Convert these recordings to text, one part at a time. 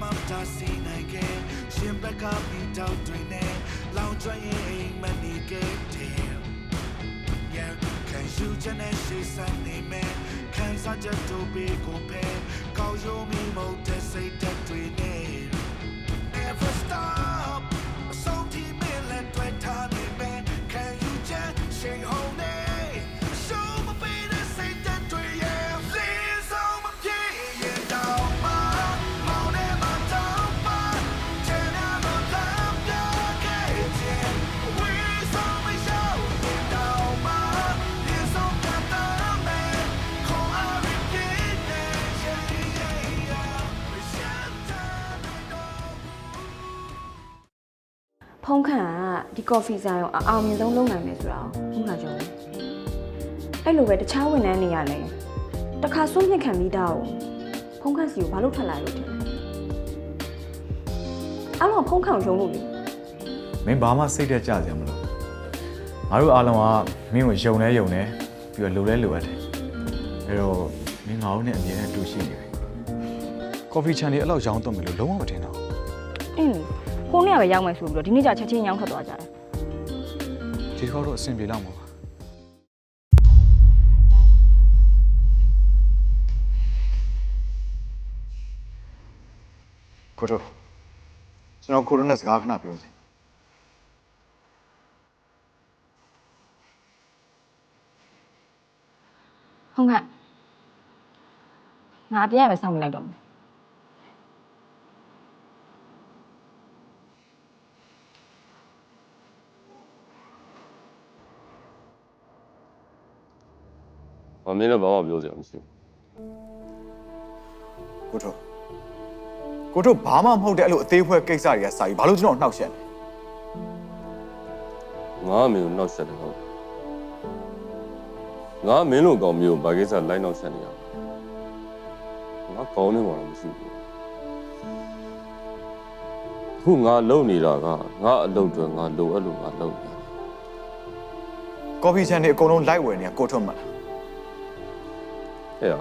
မှမတားဆီးနိုင်ခဲ့ရှင်ဘက်ကမိတောက်တွေနဲ့လောင်ကျွမ်းရင်အိမ်မနေခဲ့တယ် Yeah, can you just say something man? Can such a to be compared? Call you me more to say that we need. Never stop. So team in let try time man. Can you just say home Show ဖုံးခန့်ကဒီကော်ဖီဆိုင်ကိုအအောင်မြင်ဆုံးလုပ်နိုင်မယ်ဆိုတာကိုဘုရားကြောင့်အဲ့လိုပဲတခြားဝန်ထမ်းတွေကလည်းတခါစွန့်ပစ်ခံပြီးသားကိုဖုံးခန့်စီကိုဘာလို့ထွက်လာလို့ထင်လဲအဲ့တော့ဖုံးခန့်ကိုယုံလို့လေမင်းဘာမှစိတ်တက်ကြစရာမလိုငါတို့အားလုံးကမင်းကိုယုံလဲယုံတယ်ပြီးတော့လိုလဲလိုအပ်တယ်အဲတော့မင်းငါတို့နဲ့အမြဲတမ်းတူရှိနေတယ်ကော်ဖီချန်တွေအဲ့လောက်ရောင်းတော့မယ်လို့လုံးဝမထင်တော့အ င်းလေဖုန်းနဲ့ပဲရောက်မယ်ဆိုပြီးတော့ဒီနေ့ကျချက်ချင်းရောင်းထွက်သွားကြတယ်ဒီတစ်ခေါက်တော့အဆင်ပြေလောက်မှာပါကိုတို့ကျွန်တော်ကိုရိုနဲ့စကားခဏပြောစီဖုံးခန့်ငါပြန်ရပဲစောင့်နေလိုက်တော့မယ်။ မင်းလည်းဘာမှပြောစရာမရှိဘူးကိုတို့ကိုတို့ဘာမှမဟုတ်တဲ့အဲ့လိုအသေးဖွဲကိစ္စတွေကစာကြီးဘာလို့ကျွန်တော်နှောက်ရှက်လဲ။ငါအမင်းကိုနှောက်ရှက်တယ်ဟုတ်။ငါမင်းလိုကောင်မျိုးဘာကိစ္စလိုက်နှောက်ရှက်နေရလဲ။ငါကောင်းနေမှာတော့မရှိဘူး။ခုငါလုံနေတာကငါအလုပ်တွေငါလိုအပ်လို့ငါလုပ်နေတာကော်ဖီချန်တွေအကုန်လုံးလိုက်ဝယ်နေတာကိုထွတ်မှတ် လား။ဟဲ့ရ။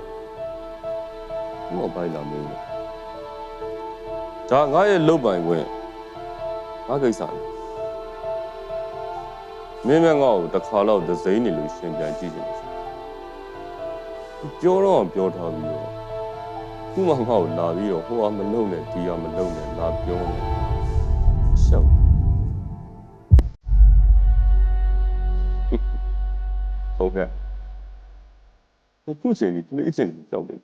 ဘာပိုင်လာမင်းလဲ။ဒါငါရဲ့လုပ်ပိုင်ခွင့်ငါကိစ္စလေ။မင်းမငါ့ကိုတစ်ခါတော့ဒစိမ့်နေလို့ရှင်ပြန်ကြည့်ချင်တယ်။ပြောတော့ပြောထားပြီးတော့ခုမှငါ့ကိုလာပြီးတော့ဟိုကမလုံနဲ့ဒီကမလုံနဲ့လာပြောနေရှောက်ဟုတ်ကဲ့ ခုချိန်ကြီးဒီအချိန်ကြီးကြောက်တယ်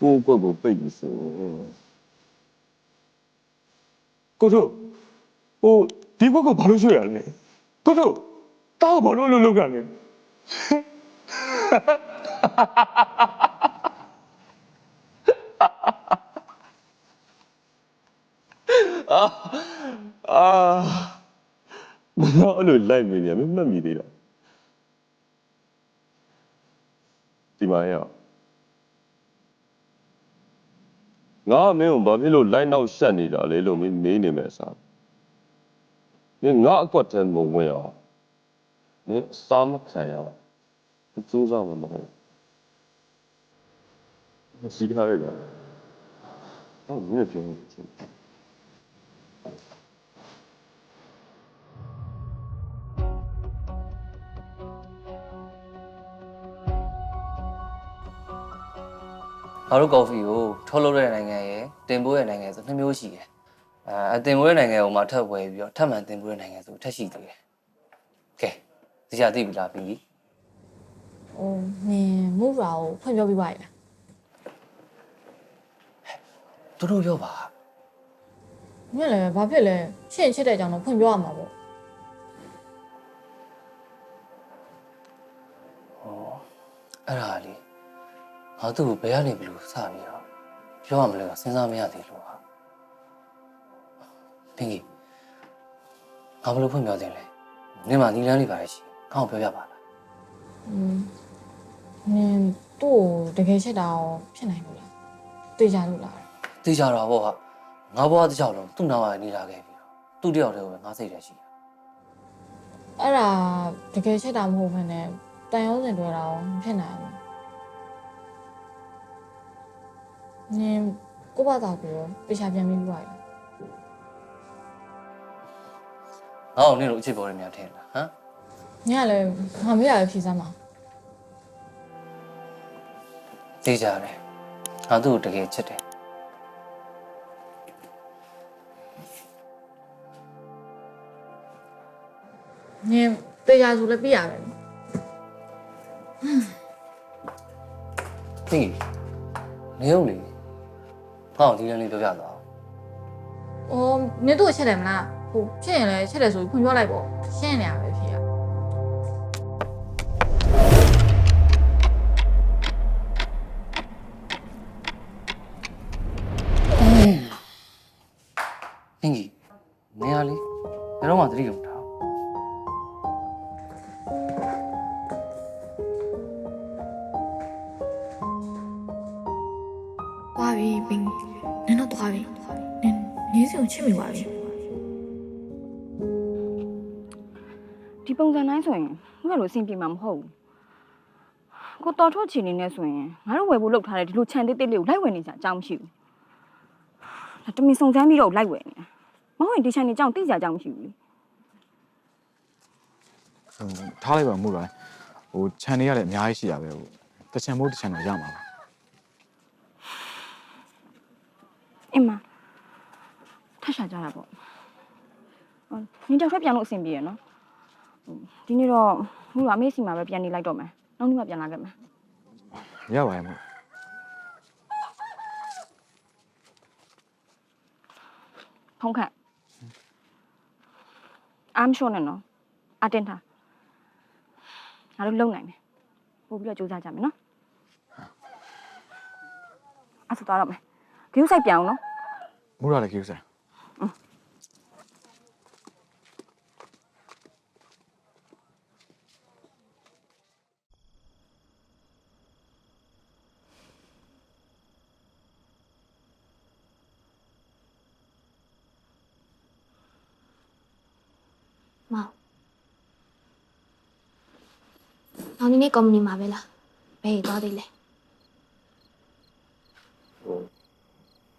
ကိုကိုကိုပိတ်ပြီးဆိုကိုတို့ဟိုဒီဘက်ကဘာလို့ရွှေ့ရလဲကိုတို့တောက်ဘာလို့လို့လောက်ရလဲအာမင်းအဲ့ လိုလိုက်နေတယ်မင်းမှတ်မိသေးတာဒီမှာရောငါကမင်းကိုဘာဖြစ်လို့လိုက်နောက်ရှက်နေတာလဲလို့မင်းမေးနေမယ်စားမင်းငါအကွက်တည်းမဝင်အောင်မင်းစားမခံရအောင်မစူးစမ်းမမဟုတ်မစီးထားရတာဟုတ်မင်းပြောနေချင် ငါတို့ကော်ဖီကိုထုတ်လုပ်တဲ့နိုင်ငံရယ်တင်ပို့တဲ့နိုင်ငံဆိုနှစ်မျိုးရှိတယ်အဲအတင်ပို့တဲ့နိုင်ငံကိုမှထပ်ဝယ်ပြီးတော့ထပ်မံတင်ပို့တဲ့နိုင်ငံဆိုထပ်ရှိသေးတယ်ကဲဒီကြသိပြီလားပြီးပြီဟိုနင်မူရာကိုဖွင့်ပြောပြပါရလားတို့တို့ပြောပါညလည်းဘာဖြစ်လဲရှင့်ချစ်တဲ့အကြောင်းတော့ဖွင့်ပြောရမှာပေါ့ ငါသူ့ကိုဘယ်ကနေဘယ်လိုစပြီးတော့ပြောရမလဲကစဉ်းစားမရသေးလို့ဟာပင်ကြီးငါဘယ်လိုဖွင့်ပြောတင်လဲနင်မနီလန်းလေးပါလေရှိငါ့ကိုပြောပြပါလားอืมနင်သူ့ကိုတကယ်ချစ်တာရောဖြစ်နိုင်လို့လားသိကြလို့လားသိကြတာပေါ့ဟာငါဘွားတစ်ကြောက်လုံးသူ့နောက်ကနေလာခဲ့ပြီးတော့သူ့တယောက်တည်းကိုပဲငါစိတ်ထဲရှိတာအဲ့ဒါတကယ်ချစ်တာမဟုတ်ဘဲနဲ့တန်ရုံးစင်တွေ့တာရောမဖြစ်နိုင်ဘူး နင်ကိုဘာသာကိုရောတေချာပြန်ပြီးပြပါရငါ့ကိုနင့်တို့အချစ်ပေါ်ရများထင်လားဟမ်နင်ကလည်းငါမေးရပဲဖြေစမ်းပါသိကြတယ်ငါသူ့ကိုတကယ်ချစ်တယ်နင်တေချာဆိုလည်းပြရပဲသိနေုံလေ ဟောင်းဒီလမ်းလေးပြောပြသွားအောင်အော်နင်တို့အချက်တယ်မလားဟိုဖြစ်ရင်လည်းချက်တယ်ဆိုပြီးဖွင့်ပြောလိုက်ပေါ့ရှင်းနေရပဲဖြေရဟင်းကြီးနေရလေဘယ်တော့မှသတိလုံးထား တိုင်းဆိုရင်ငါ့လိုအဆင်ပြေမှာမဟုတ်ဘူးကိုတော်ထုတ်ချင်နေနေဆိုရင်ငါတို့ဝယ်ဖို့လုပ်ထားတဲ့ဒီလိုခြံသေးသေးလေးကိုလိုက်ဝယ်နေကြအကြောင်းမရှိဘူးဒါတမင်စုံစမ်းပြီးတော့လိုက်ဝယ်နေတာမဟုတ်ရင်ဒီခြံနေကြောင်တိကြအကြောင်းမရှိဘူးလေဟိုထားလိုက်ပါမှုရိုင်းဟိုခြံတွေကလည်းအများကြီးရှိတာပဲဟိုတစ်ချံမို့တစ်ချံတော့ရမှာပါအင်းမထပ်ရှာကြတာပေါ့ဟိုနင်တောက်ထပ်ပြန်လို့အဆင်ပြေရနော်ဟို ဒီနေ့တော့မူကအမေစီမှာပဲပြန်နေလိုက်တော့မယ်နောက်နေ့မှပြန်လာခဲ့မယ်ရပါရဲ့မို့ဖုံးခန့်အားမလျှော့နဲ့နော်အတင်းထားငါတို့လုံနိုင်မယ်ပို့ပြီးတော့စူးစမ်းကြမယ်နော်အဲ့ဆိုသွားတော့မယ်ဂရုစိုက်ပြန်အောင်နော်မှုရလည်းကြည့်ဦးစမ်းမော နောက်နေ့နေ့ကုမ္ပဏီမှာပဲလားဘယ်သွားသေးလဲဟို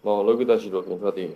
မောင်လောကိတရှိလို့ပြင်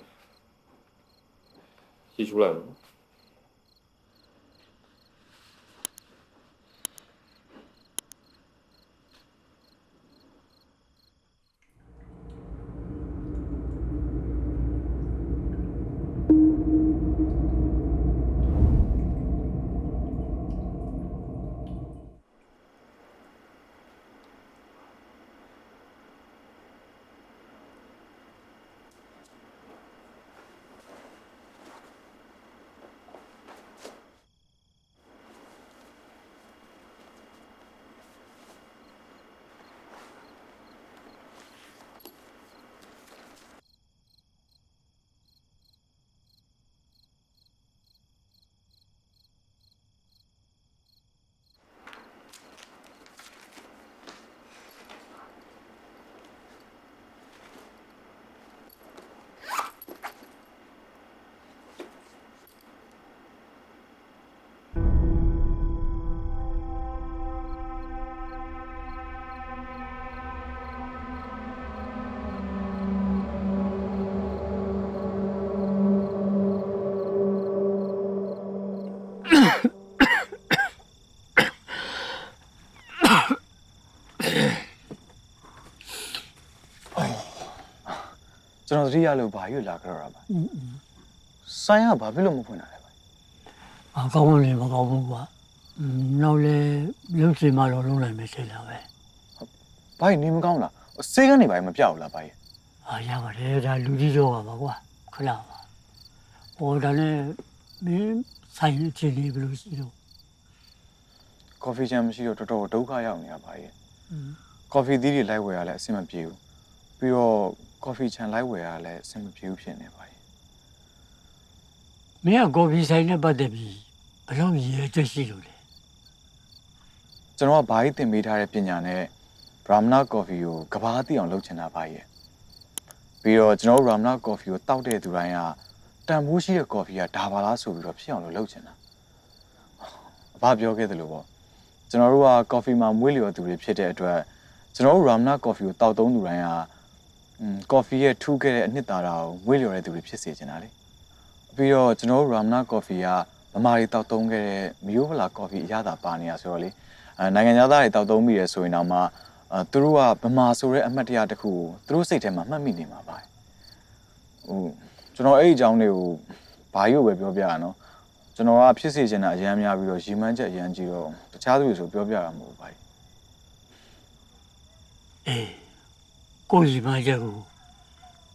က်သေးတယ်ရှိချူလိုက်နော်ကျွန်တော်သတိရလို့ဘာရွလာကြတော့တာပါဆိုင်ကဘာဖြစ်လို့မဖွင့်တာလဲပါအကောင်းလည်းမကောင်းဘူးကွာอืมနောက်လဲလုံးစင်မတော့လုံးနိုင်မယ်ထင်တာပဲဘာကြီးနေမကောင်းလားစေးကနေဘာကြီးမပြောက်ဘူးလားဘာကြီးအာရပါတယ်ဒါလူကြီးတော့ပါကွာခလာပါဟောဒါနဲ့မင်းဆိုင်အချင်းလေးဘယ်လိုရှိတော့ကော်ဖီချမ်းမရှိတော့တော်တော်ဒုက္ခရောက်နေတာဘာကြီးကော်ဖီသီးတွေလိုက်ဝယ်ရလဲအဆင်မပြေဘူးပြီးတော့ ကော်ဖီချမ်းလိုက်ဝယ်ရလဲအဆင်မပြေဘူးဖြစ်နေပါကြီးမင်းကကော်ဖီဆိုင်နဲ့ပတ်သက်ပြီးဘယ်လိုရည်ရွယ်ချက်ရှိလို့လဲကျွန်တော်ကဘာကြီးသင်ပေးထားတဲ့ပညာနဲ့ Brahmana Coffee ကိုကဘာသိအောင်လုပ်ချင်တာပါရဲ့ပြီးတော့ကျွန်တော်တို့ Brahmana Coffee ကိုတောက်တဲ့သူတိုင်းကတန်ဖိုးရှိတဲ့ coffee ကဒါပါလားဆိုပြီးတော့ဖြစ်အောင်လို့လုပ်ချင်တာအဘပြောခဲ့သလိုပေါ့ကျွန်တော်တို့က coffee မှာမွေးလျော်သူတွေဖြစ်တဲ့အတွက်ကျွန်တော်တို့ Brahmana Coffee ကိုတောက်သုံးသူတိုင်းကอืม ကော်ဖီရဲ့ထူးခဲ့တဲ့အနှစ်သာရကိုမွေးလျော်တဲ့သူတွေဖြစ်စေချင်တာလေပြီးတော့ကျွန်တော်တို့ Ramna Coffee ကမမာတွေတောက်သုံးခဲ့တဲ့မျိုးဗလာကော်ဖီအရသာပါနေရဆိုတော့လေအဲနိုင်ငံသားတွေတောက်သုံးမိရဆိုရင်တော့မှအဲသူတို့ကဗမာဆိုတဲ့အမှတ်တရတစ်ခုကိုသူတို့စိတ်ထဲမှာမှတ်မိနေမှာပါဟိုကျွန်တော်အဲ့ဒီအကြောင်းတွေကိုဘာကြီးကိုပဲပြောပြရနော်ကျွန်တော်ကဖြစ်စေချင်တာအရန်များပြီးတော့ရီမန်းချက်အရန်ကြီးတော့တခြားသူတွေဆိုပြောပြတာမဟုတ်ပါဘူးအေး ကိုယ်စီမချက်ကို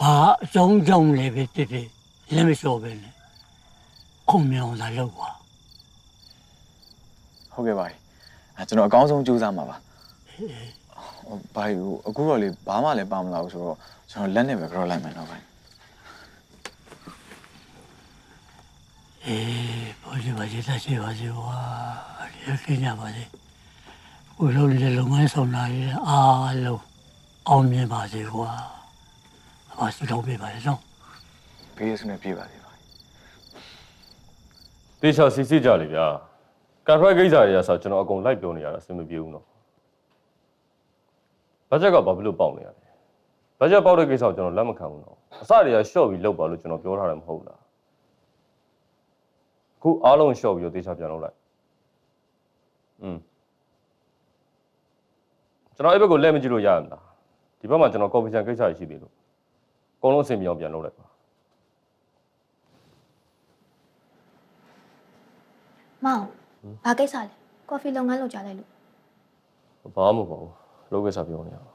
ဘာအကြောင်းကြောင့်လဲပဲဖြစ်ဖြစ်လက်မလျှော့ပဲနဲ့ခုံမြောင်လာလောက်ပါဟုတ်ကဲ့ပါအဲကျွန်တော်အကောင်းဆုံးကြိုးစားမှာပါဟိုဘာကြီးကိုအခုတော့လေဘာမှလည်းပါမလာဘူးဆိုတော့ကျွန်တော်လက်နဲ့ပဲကြောက်လိုက်မယ်တော့ဗျာအေးဘာလို့ဘာကြီးတက်ရှိပါစေကွာဒီကင်းရပါစေကိုလုံးလေးလုံငန်းဆောင်လာရအားလုံး အောင်မြင်ပါစေကွာဘာစီတော့ပြပါလေနော်ဘေးရစုနဲ့ပြေးပါစေပါတေချာစီစစ်ကြလေဗျာကန်ထရိုက်ကိစ္စတွေကဆိုကျွန်တော်အကုန်လိုက်ပြောနေရတာအဆင်မပြေဘူးနော်ဘတ်ဂျက်ကဘာဖြစ်လို့ပေါက်နေရလဲဘတ်ဂျက်ပေါက်တဲ့ကိစ္စကိုကျွန်တော်လက်မခံဘူးနော်အစတွေကရှော့ပြီးလောက်ပါလို့ကျွန်တော်ပြောထားတယ်မဟုတ်လားအခုအားလုံးရှော့ပြီးတော့တေချာပြန်လုပ်လိုက်อืมကျွန်တော်အဲ့ဘက်ကိုလက်မကြည့်လို့ရရမလား ဒီဘက်မှာကျွန်တော်ကော်ပီချန်ကိစ္စရှိသေးလို့အကုန်လုံးအဆင်ပြေအောင်ပြန်လုပ်လိုက်ပါမောင်ဘာကိစ္စလဲကော်ဖီလုပ်ငန်းလုပ်ကြလိုက်လို့ဘာမှမဟုတ်ပါဘူးလုပ်ကိစ္စပြောနေရတာ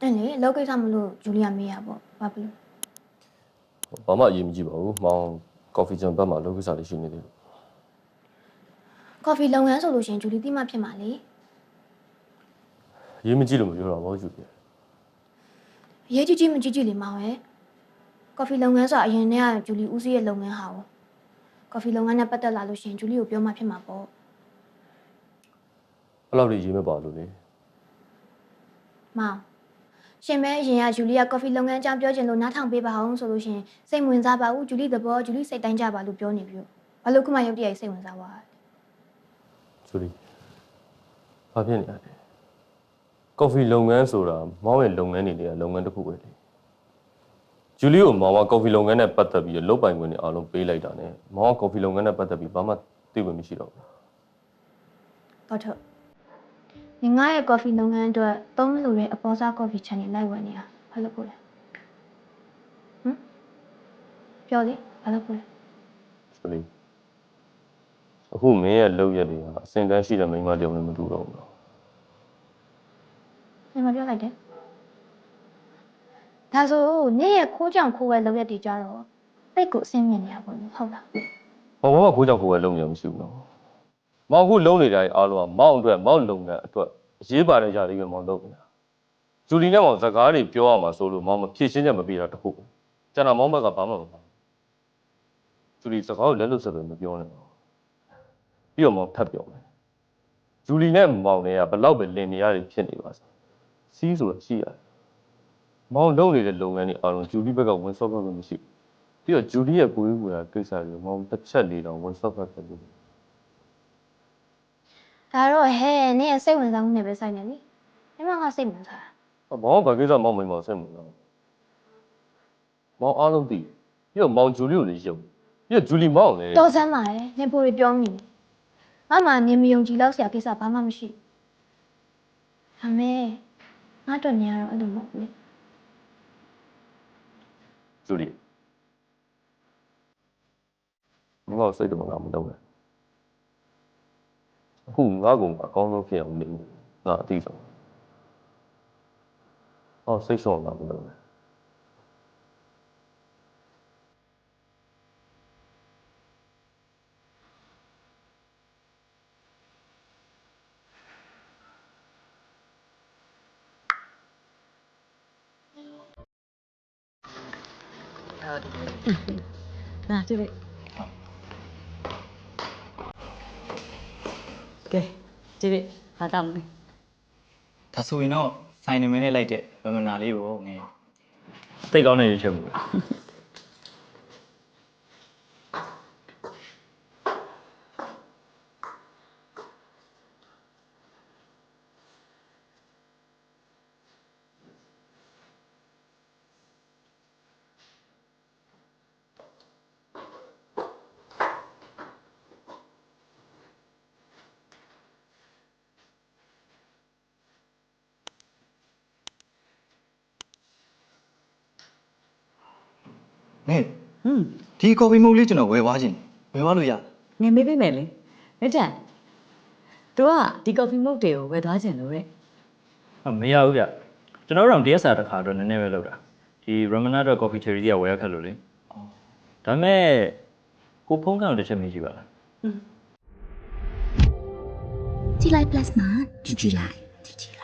အဲ့လေလုပ်ကိစ္စမလို့ဂျူလီယာမေးရပေါ့ဘာဖြစ်လို့ဘာမှအရေးမကြီးပါဘူးမောင်ကော်ဖီဂျန်ဘက်မှာလုပ်ကိစ္စလေးရှိနေသေးလို့ကော်ဖီလုပ်ငန်းဆိုလို့ရှရင်ဂျူလီတိမဖြစ်မှာလေအရေးမကြီးလို့မပြောတာမဟုတ်ဘူးပြအ ရေးကြီးကြီးမကြီးကြီးလေးမောင်ရဲ့ကော်ဖီလုပ်ငန်းဆိုတာအရင်တည်းကဂျူလီဦးစီးရဲ့လုပ်ငန်းဟာကိုကော်ဖီလုပ်ငန်းနဲ့ပတ်သက်လာလို့ရှရင်ဂျူလီကိုပြောမှဖြစ်မှာပေါ့အဲ့လောက်လေးရေးမပါလို့လေမောင်ရှင်မဲအရင်ကဂျူလီကကော်ဖီလုပ်ငန်းအကြောင်းပြောချင်လို့နားထောင်ပေးပါအောင်ဆိုလို့ရှရင်စိတ်ဝင်စားပါဘူးဂျူလီသဘောဂျူလီစိတ်တိုင်းကြပါလို့ပြောနေပြီဘာလို့ခုမှရုပ်တရက်စိတ်ဝင်စားပါလဲဂျူလီဘာဖြစ်နေရလဲ ကော်ဖီလုပ်ငန်းဆိုတာမောင်ရဲ့လုပ်ငန်းတွေတွေကလုပ်ငန်းတစ်ခုပဲလေဂျူလီကိုမောင်ကကော်ဖီလုပ်ငန်းနဲ့ပတ်သက်ပြီးလုပ်ပိုင်ခွင့်တွေအားလုံးပေးလိုက်တာ ਨੇ မောင်ကကော်ဖီလုပ်ငန်းနဲ့ပတ်သက်ပြီးဘာမှသိဝင်မရှိတော့ဘူးတော့ထုတ်ငငါရဲ့ကော်ဖီလုပ်ငန်းအတွက်သုံးလို့တဲ့အပေါ်စားကော်ဖီ channel လိုက်ဝင်နေတာဘာလို့ပို့လဲဟမ်ပြောလေဘာလို့ပို့လဲဂျူလီအခုမင်းရဲ့လုပ်ရက်တွေကအစင်တန်းရှိတဲ့မိန်းမတယောက်နဲ့မတူတော့ဘူး နော်နေမပြောလိုက်တယ်ဒါဆိုနေ့ရဲ့ခိုးကြောင်ခိုးဝဲလုပ်ရက်တွေကြတော့တိတ်ကိုအဆင်းမြင်နေရပါဘူးဟုတ်လားဘာဘာမှခိုးကြောင်ခိုးဝဲလုပ်နေရမရှိဘူးနော်မောင်အခုလုံးနေကြတဲ့အားလုံးကမောင်အတွက်မောင်လုပ်ငန်းအတွက်အရေးပါတဲ့ຢာတွေပဲမောင်လုပ်နေတာဂျူလီနဲ့မောင်စကားတွေပြောရမှာဆိုလို့မောင်မဖြည့်ရှင်းချက်မပေးတာတခုကျန်တာမောင်ဘက်ကဘာမှမပါဘူးဂျူလီစကားကိုလက်လွတ်ဆက်ပဲမပြောနဲ့တော့ပြီးတော့မောင်ထပ်ပြောမယ်ဂျူလီနဲ့မောင်နဲ့ကဘလောက်ပဲလင်နေရတယ်ဖြစ်နေပါစေ စီးဆိုတာရှိရတယ်မောင်လုပ်နေတဲ့လုပ်ငန်းတွေအားလုံးဂျူလီဘက်ကဝင်ဆော့ဘက်မရှိဘူးပြီးတော့ဂျူလီရဲ့ကိုယ်ရေးကိုယ်ရာကိစ္စတွေမောင်တစ်ချက်လေးတော့ဝင်ဆော့ဘက်ပဲလို့ဒါတော့ဟဲ့နေ့ရဲ့စိတ်ဝင်စားမှုနဲ့ပဲဆိုင်နေလေဒီမှာငါစိတ်ဝင်စားတာ။မောင်ကဘာကိစ္စမောင်မိန်မောင်ဆက်မှုလား။မောင်အားလုံးသိတယ်။ပြီးတော့မောင်ဂျူလီကိုလည်းယုံ။ပြီးတော့ဂျူလီမောင်လည်းတော်စမ်းပါလေနေပိုတွေပြောမိနေငါမှနေမယုံကြည်လောက်ဆရာကိစ္စဘာမှမရှိဒါမဲ့ ငါတို့နေရတော့အဲ့လိုမဟုတ်ဘူးလေဂျူလီ။မောင်စိတ်တော့မကောင်းမလုပ်နဲ့။အခုငါ့ကောင်အကောင်းဆုံးဖြစ်အောင်နေငါအသိဆုံး။အော်စိတ်ဆုံးလာမလို့ နဲ့နာကြည့်လိုက်ကဲကြည့်လိုက်ဟာတောင်းနေဒါဆိုရင်တော့ဆိုင်နေမင်းနဲ့လိုက်တဲ့ဗမနာလေးကိုငယ်တိတ်ကောင်းနေရချက်မှုဟ ငဲ့ဟွန်းဒီကော်ဖီမုတ်လေးကျွန်တော်ဝယ်သွားခြင်းဝယ်သွားလို့ရငယ်မေးပေးမယ်လေလက်တန် तू ကဒီ coffee mug တွေကိုဝယ်သွားခြင်းလို့တဲ့အမရဘူးဗျကျွန်တော်တို့တော့ DSR တစ်ခါတော့နည်းနည်းပဲလောက်တာဒီ Ramana coffee cherry ကဝယ်ရခက်လို့လေဒါပေမဲ့ကိုဖုန်းကောင်တစ်ချက်မေးကြည့်ပါလားကြည်လိုက် plus မှာကြည်ကြည်လိုက်ကြည်ကြည်လိုက်